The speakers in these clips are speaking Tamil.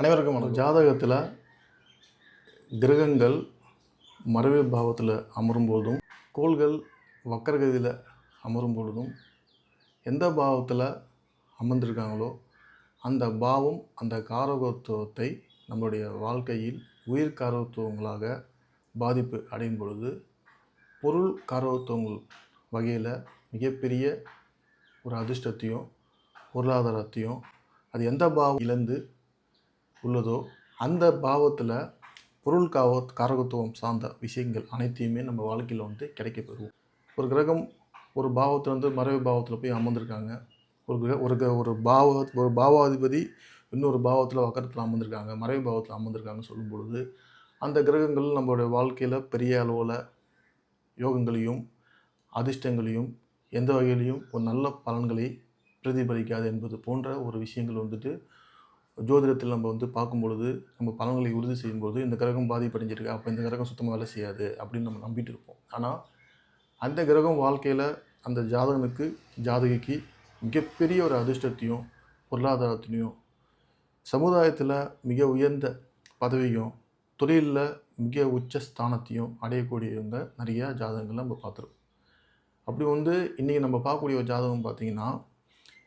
அனைவருக்கும் வணக்கம். ஜாதகத்தில் கிரகங்கள் மறைவு பாவத்தில் அமரும் பொழுதும் கோள்கள் வக்கரகதியில் அமரும் பொழுதும் எந்த பாவத்தில் அமர்ந்திருக்காங்களோ அந்த பாவம் அந்த காரகத்துவத்தை நம்மளுடைய வாழ்க்கையில் உயிர் காரகத்துவங்களாக பாதிப்பு அடையும் பொழுது பொருள் காரகத்துவங்கள் வகையில் மிகப்பெரிய ஒரு அதிர்ஷ்டத்தையும் பொருளாதாரத்தையும் அது எந்த பாவம் இழந்து உள்ளதோ அந்த பாவத்தில் பொருள் காவ காரகத்துவம் சார்ந்த விஷயங்கள் அனைத்தையுமே நம்ம வாழ்க்கையில் வந்து கிடைக்க பெறுவோம். ஒரு கிரகம் ஒரு பாவத்தில் வந்து மறைவு பாவத்தில் போய் அமர்ந்திருக்காங்க. ஒரு கிர ஒரு ஒரு பாவ ஒரு பாவாதிபதி இன்னொரு பாவத்தில் வக்கரத்தில் அமர்ந்திருக்காங்க மறைவு பாவத்தில் அமர்ந்திருக்காங்கன்னு சொல்லும் பொழுது அந்த கிரகங்கள் நம்மளுடைய வாழ்க்கையில் பெரிய அளவில் யோகங்களையும் அதிர்ஷ்டங்களையும் எந்த வகையிலையும் ஒரு நல்ல பலன்களை பிரதிபலிக்காது என்பது போன்ற ஒரு விஷயங்கள் வந்துட்டு ஜோதிடத்தில் நம்ம வந்து பார்க்கும் பொழுது நம்ம பலன்களை உறுதி செய்யும்போது இந்த கிரகம் பாதிப்படைஞ்சிருக்கு அப்போ இந்த கிரகம் சுத்தமாக வேலை செய்யாது அப்படின்னு நம்ம நம்பிட்டு இருப்போம். ஆனால் அந்த கிரகம் வாழ்க்கையில் அந்த ஜாதகனுக்கு ஜாதகிக்கு மிகப்பெரிய ஒரு அதிர்ஷ்டத்தையும் பொருளாதாரத்திலையும் சமுதாயத்தில் மிக உயர்ந்த பதவியும் தொழிலில் மிக உச்ச ஸ்தானத்தையும் அடையக்கூடியவங்க நிறைய ஜாதகங்கள் நம்ம பார்த்துருக்கோம். அப்படி வந்து இன்றைக்கி நம்ம பார்க்கக்கூடிய ஒரு ஜாதகம் பார்த்திங்கன்னா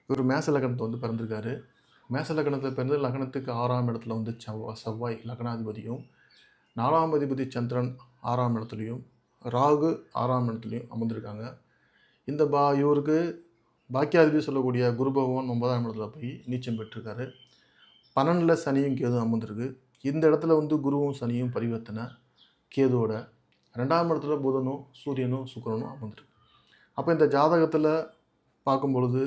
இவர் மேச லக்னத்தை வந்து பிறந்திருக்காரு. மேச லக்னத்தில் பிறந்து லக்னத்துக்கு ஆறாம் இடத்துல வந்து செவ்வாய் செவ்வாய் லக்னாதிபதியும் நாலாம் அதிபதி சந்திரன் ஆறாம் இடத்துலையும் ராகு ஆறாம் இடத்துலையும் அமர்ந்திருக்காங்க. இந்த பா இவருக்கு பாக்கியாதிபதி சொல்லக்கூடிய குரு பகவான் ஒன்பதாம் இடத்துல போய் நீச்சம் பெற்றிருக்காரு. பன்னெண்டில் சனியும் கேதும் அமர்ந்திருக்கு. இந்த இடத்துல வந்து குருவும் சனியும் பரிவர்த்தனை கேதுவோட. ரெண்டாம் இடத்துல புதனும் சூரியனும் சுக்கிரனும் அமர்ந்திருக்கு. அப்போ இந்த ஜாதகத்தில் பார்க்கும் பொழுது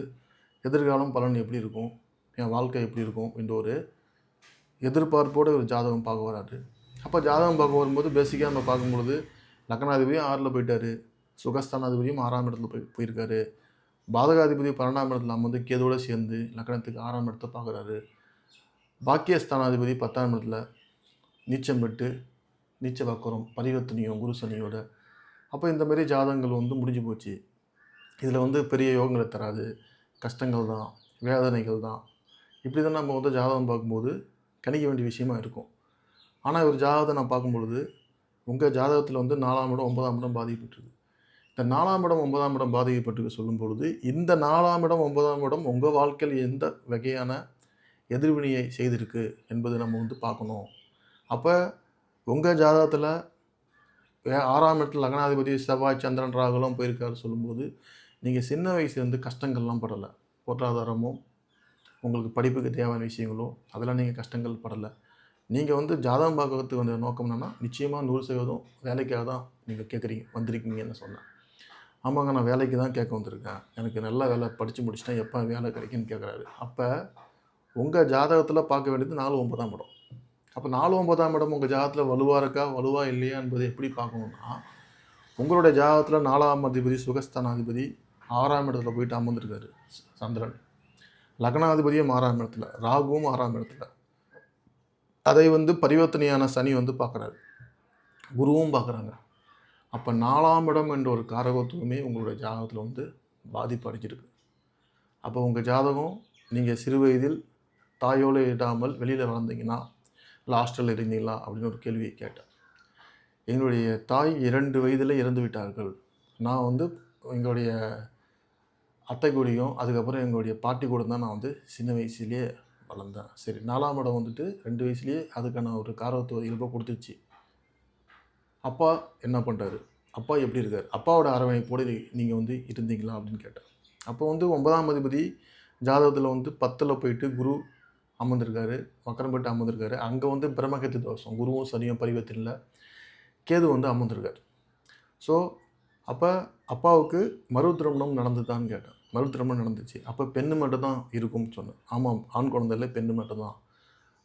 எதிர்காலம் பலன் எப்படி இருக்கும்? என் வாழ்க்கை எப்படி இருக்கும் என்ற ஒரு எதிர்பார்ப்போடு ஒரு ஜாதகம் பார்க்க வராரு. அப்போ ஜாதகம் பார்க்க வரும்போது பேசிக்காக நம்ம பார்க்கும்பொழுது லக்னாதிபதியும் ஆறில் போயிட்டார். சுகஸ்தானாதிபதியும் ஆறாம் இடத்துல போய் போயிருக்காரு. பாதகாதிபதி பன்னெண்டாம் இடத்துல அமர்ந்து கேதோடு சேர்ந்து லக்னத்துக்கு ஆறாம் இடத்த பார்க்குறாரு. பாக்கியஸ்தானாதிபதி பத்தாம் இடத்துல நீச்சம் பெற்று நீச்ச வக்கரம் பரிவர்த்தனையும் குரு சனியோட. அப்போ இந்த மாதிரி ஜாதகங்கள் வந்து முடிஞ்சு போச்சு. இதில் வந்து பெரிய யோகங்களை தராது. கஷ்டங்கள் தான் வேதனைகள் தான். இப்படி தான் நம்ம வந்து ஜாதகம் பார்க்கும்போது கணிக்க வேண்டிய விஷயமா இருக்கும். ஆனால் இவர் ஜாதகத்தை நான் பார்க்கும்பொழுது உங்கள் ஜாதகத்தில் வந்து நாலாம் இடம் ஒன்பதாம் இடம் பாதிக்கப்பட்டிருக்கு. இந்த நாலாம் இடம் ஒன்பதாம் இடம் பாதிக்கப்பட்டிருக்கு சொல்லும் பொழுது இந்த நாலாம் இடம் ஒன்பதாம் இடம் உங்கள் வாழ்க்கையில் எந்த வகையான எதிர்வினையை செய்திருக்கு என்பது நம்ம வந்து பார்க்கணும். அப்போ உங்கள் ஜாதகத்தில் ஆறாம் இடத்துல லக்னாதிபதி செவ்வாய் சந்திரன் ராகுலாம் போயிருக்காரு சொல்லும்போது நீங்கள் சின்ன வயசுலேருந்து கஷ்டங்கள்லாம் படலை. பொருளாதாரமும் உங்களுக்கு படிப்புக்கு தேவையான விஷயங்களோ அதெல்லாம் நீங்கள் கஷ்டங்கள் படலை. நீங்கள் வந்து ஜாதகம் பார்க்கறதுக்கு வந்த நோக்கம் என்னென்னா நிச்சயமாக நூறு சதவீதம் வேலைக்காக தான் நீங்கள் கேட்குறீங்க வந்திருக்கீங்கன்னு சொன்னேன். ஆமாங்க நான் வேலைக்கு தான் கேட்க வந்திருக்கேன். எனக்கு நல்ல வேலை படித்து முடிச்சிட்டேன் எப்போ வேலை கிடைக்குன்னு கேட்குறாரு அப்போ உங்கள் ஜாதகத்தில் பார்க்க வேண்டியது நாலு ஒன்பதாம் இடம். அப்போ நாலு ஒன்பதாம் இடம் உங்கள் ஜாதகத்தில் வலுவாக இருக்கா வலுவாக இல்லையா என்பதை எப்படி பார்க்கணுன்னா உங்களுடைய ஜாதகத்தில் நாலாம் அதிபதி சுகஸ்தானாதிபதி ஆறாம் இடத்துல போயிட்டு அமர்ந்திருக்காரு சந்திரன். லக்னாதிபதியும் ஆறாம் இடத்துல ராகுவும் ஆறாம் இடத்துல அதை வந்து பரிவர்த்தனையான சனி வந்து பார்க்குறாரு. குருவும் பார்க்குறாங்க. அப்போ நாலாம் இடம் என்ற ஒரு காரகத்துவமே உங்களுடைய ஜாதகத்தில் வந்து பாதிப்பு அடைஞ்சிருக்கு. அப்போ உங்கள் ஜாதகம் நீங்கள் சிறு வயதில் தாயோடு இடாமல் வெளியில் வளர்ந்தீங்கன்னா இல்லை ஹாஸ்டலில் இருந்தீங்களா அப்படின்னு ஒரு கேள்வியை கேட்டேன். எங்களுடைய தாய் இரண்டு வயதில் இறந்து விட்டார்கள். நான் வந்து எங்களுடைய அத்தை கூடயும் அதுக்கப்புறம் எங்களுடைய பாட்டி கூட தான் நான் வந்து சின்ன வயசுலேயே வளர்ந்தேன். சரி நாலாம் இடம் வந்துட்டு ரெண்டு வயசுலேயே அதுக்கான ஒரு காரத்துவ இயல்பை கொடுத்துச்சு. அப்பா என்ன பண்ணுறாரு அப்பா எப்படி இருக்கார்? அப்பாவோட அரவணைப்போடு நீங்கள் வந்து இருந்தீங்களா அப்படின்னு கேட்டேன். அப்போ வந்து ஒன்பதாம் அதிபதி ஜாதகத்தில் வந்து பத்தில் போயிட்டு குரு அமர்ந்திருக்காரு வக்கரம் அமர்ந்திருக்காரு. அங்கே வந்து பிரம்மகத்தி தோஷம் குருவும் சனியும் பரிவர்த்தனில் கேது வந்து அமர்ந்திருக்கார். ஸோ அப்போ அப்பாவுக்கு மறு திருமணம் நடந்துதான்னு கேட்டேன். மறு திருமணம் நடந்துச்சு. அப்போ பெண்ணு மட்டும் தான் இருக்கும்னு சொன்னேன். ஆமாம் ஆண் குழந்தையில பெண்ணு மட்டும் தான்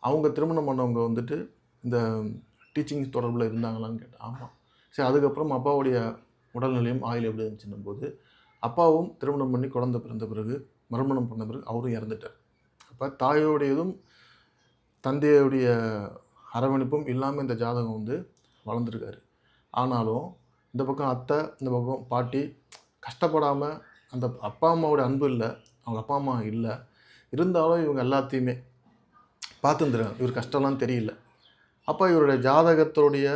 அவங்க திருமணம் பண்ணவங்க வந்துட்டு இந்த டீச்சிங் தொடர்பில் இருந்தாங்களான்னு கேட்டேன். ஆமாம் சரி அதுக்கப்புறம் அப்பாவுடைய உடல்நிலையும் ஆயில் எப்படி இருந்துச்சுன்னும் போது அப்பாவும் திருமணம் பண்ணி குழந்தை பிறந்த பிறகு மறுமணம் பண்ண பிறகு அவரும் இறந்துட்டார். அப்போ தாயோடையதும் தந்தையுடைய அரவணைப்பும் இல்லாமல் இந்த ஜாதகம் வந்து வளர்ந்துருக்காரு. ஆனாலும் இந்த பக்கம் அத்தை இந்த பக்கம் பாட்டி கஷ்டப்படாமல் அந்த அப்பா அம்மாவோட அன்பு இல்லை அவங்க அப்பா அம்மா இல்லை. இருந்தாலும் இவங்க எல்லாத்தையுமே பார்த்துருந்துருக்காங்க இவர் கஷ்டம்லாம் தெரியல. அப்போ இவருடைய ஜாதகத்துடைய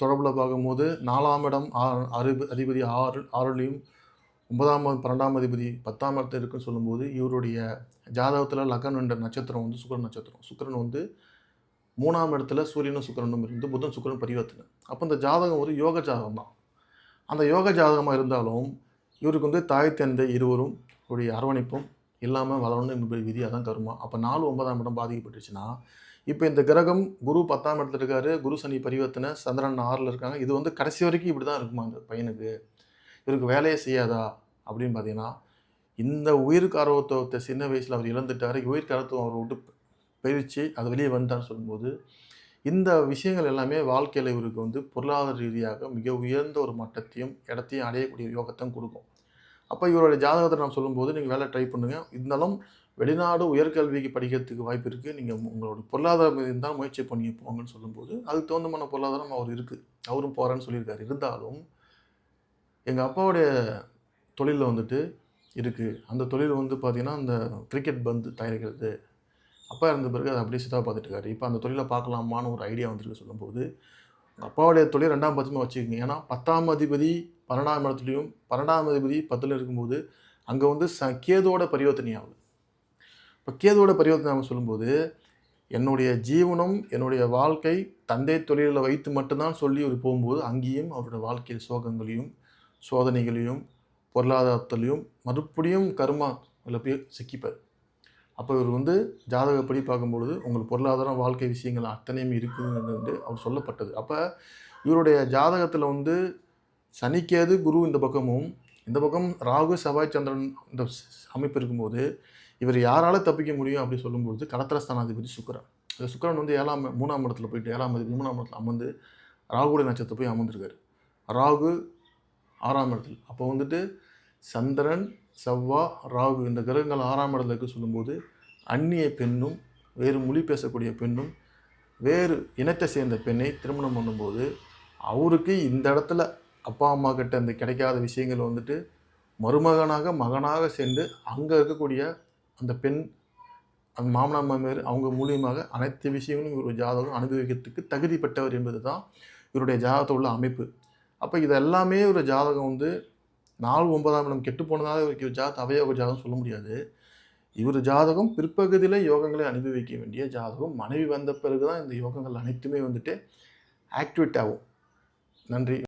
தொடர்பில் பார்க்கும்போது நாலாம் இடம் ஆறு அறுப அதிபதி ஆறு ஆறுலையும் ஒன்பதாம் பன்னெண்டாம் அதிபதி பத்தாம் இடத்துல இருக்குன்னு சொல்லும்போது இவருடைய ஜாதகத்தில் லக்னம் என்ற நட்சத்திரம் வந்து சுக்கிரன் நட்சத்திரம். சுக்கரன் வந்து மூணாம் இடத்துல சூரியனும் சுக்கிரனும் இருந்து புதன் சுக்கரன் பரிவர்த்தனை. அப்போ இந்த ஜாதகம் ஒரு யோக ஜாதகம் தான் அந்த யோக ஜாதகமாக இருந்தாலும் இவருக்கு வந்து தாய் தந்தை இருவரும் உடைய அரவணைப்பும் இல்லாமல் வளரணும் என்பது விதியாக தான் கருமா. அப்போ நாலு ஒன்பதாம் இடம் பாதிக்கப்பட்டுச்சுன்னா இப்போ இந்த கிரகம் குரு பத்தாம் இடத்துல இருக்காரு குரு சனி பரிவர்த்தனை சந்திரன் ஆறில் இருக்காங்க. இது வந்து கடைசி வரைக்கும் இப்படி தான் இருக்குமா அந்த பையனுக்கு? இவருக்கு வேலையே செய்யாதா? அப்படின்னு பார்த்தீங்கன்னா இந்த உயிருக்கு ஆர்வத்தை சின்ன வயசில் அவர் இழந்துட்டார். உயிர் ஆர்வத்தை அவர் விட்டு பிரித்து அது வெளியே வந்துட்டான்னு சொல்லும்போது இந்த விஷயங்கள் எல்லாமே வாழ்க்கையில் இவருக்கு வந்து பொருளாதார ரீதியாக மிக உயர்ந்த ஒரு மட்டத்தையும் இடத்தையும் அடையக்கூடிய யோகத்தையும் கொடுக்கும். அப்போ இவருடைய ஜாதகத்தை நான் சொல்லும்போது நீங்கள் வேலை ட்ரை பண்ணுங்கள் இருந்தாலும் வெளிநாடு உயர்கல்விக்கு படிக்கிறதுக்கு வாய்ப்பு இருக்குது நீங்கள் உங்களோட பொருளாதாரம் இருந்தால் முயற்சி பண்ணி போங்கன்னு சொல்லும்போது அதுக்கு தகுந்தமான பொருளாதாரம் அவர் இருக்குது அவரும் போகிறேன்னு சொல்லியிருக்காரு. இருந்தாலும் எங்கள் அப்பாவுடைய தொழிலில் வந்துட்டு இருக்குது அந்த தொழில் வந்து பார்த்திங்கன்னா அந்த கிரிக்கெட் பந்து தயாரிக்கிறது அப்பா இருந்த பிறகு அதை அப்படியே சித்தா பார்த்துட்டு இருக்காரு இப்போ அந்த தொழிலை பார்க்கலாமான்னு ஒரு ஐடியா வந்துருக்கு சொல்லும்போது அப்பாவுடைய தொழில் ரெண்டாம் பட்சமாக வச்சுக்கோங்க. ஏன்னா பத்தாம் அதிபதி பன்னெண்டாம் இடத்துலையும் பன்னெண்டாம் அதிபதி பத்தில் இருக்கும்போது அங்கே வந்து ச கேதோட பரிவர்த்தனை ஆகுது இப்போ கேதோட பரிவர்த்தனை ஆகும் சொல்லும்போது என்னுடைய ஜீவனம் என்னுடைய வாழ்க்கை தந்தை தொழிலில் வைத்து மட்டும்தான் சொல்லி அவர் போகும்போது அங்கேயும் அவருடைய வாழ்க்கையில் சோகங்களையும் சோதனைகளையும் பொருளாதாரத்திலையும் மறுபடியும் கருமா அதில் போய் சிக்கிப்பார். அப்போ இவர் வந்து ஜாதகப்படி பார்க்கும்பொழுது உங்களுக்கு பொருளாதாரம் வாழ்க்கை விஷயங்கள் அத்தனையும் இருக்குதுன்னு வந்து அவர் சொல்லப்பட்டது. அப்போ இவருடைய ஜாதகத்தில் வந்து சனிக்கேது குரு இந்த பக்கமும் இந்த பக்கம் ராகு செவ்வாய் சந்திரன் இந்த அமைப்பு இருக்கும்போது இவர் யாரால தப்பிக்க முடியும் அப்படி சொல்லும்பொழுது கடத்திரஸ்தானாதிபதி சுக்கரன். இந்த சுக்கரன் வந்து ஏழாம் மூணாம் இடத்துல போயிட்டு ஏழாம் அதிபதி மூணாம் இடத்துல அமர்ந்து ராகுடைய நட்சத்திரத்தை போய் அமர்ந்திருக்காரு. ராகு ஆறாம் இடத்துல. அப்போ வந்துட்டு சந்திரன் செவ்வா ராகு இந்த கிரகங்கள் ஆறாம் இடத்துல இருக்க சொல்லும்போது அந்நிய பெண்ணும் வேறு மொழி பேசக்கூடிய பெண்ணும் வேறு இனத்தை சேர்ந்த பெண்ணை திருமணம் பண்ணும்போது அவருக்கு இந்த இடத்துல அப்பா அம்மா கிட்ட இந்த கிடைக்காத விஷயங்கள் வந்துட்டு மருமகனாக மகனாக சேர்ந்து அங்கே இருக்கக்கூடிய அந்த பெண் அந்த மாமனார் மாமியார் அவங்க மூலியமாக அனைத்து விஷயங்களும் இவர் ஜாதகம் அனுபவிக்கிறதுக்கு தகுதி பெற்றவர் என்பது தான் இவருடைய ஜாதகத்தில் உள்ள அமைப்பு. அப்போ இது எல்லாமே ஒரு ஜாதகம் வந்து நாலு ஒன்பதாம் இடம் கெட்டு போனதாக இவருக்கு ஜாத் அவயோக ஜாதகம் சொல்ல முடியாது. இவர் ஜாதகம் பிற்பகுதியில் யோகங்களை அனுபவிக்க வேண்டிய ஜாதகம். மனைவி வந்த பிறகு தான் இந்த யோகங்கள் அனைத்துமே வந்துட்டு ஆக்டிவேட் ஆகும். நன்றி.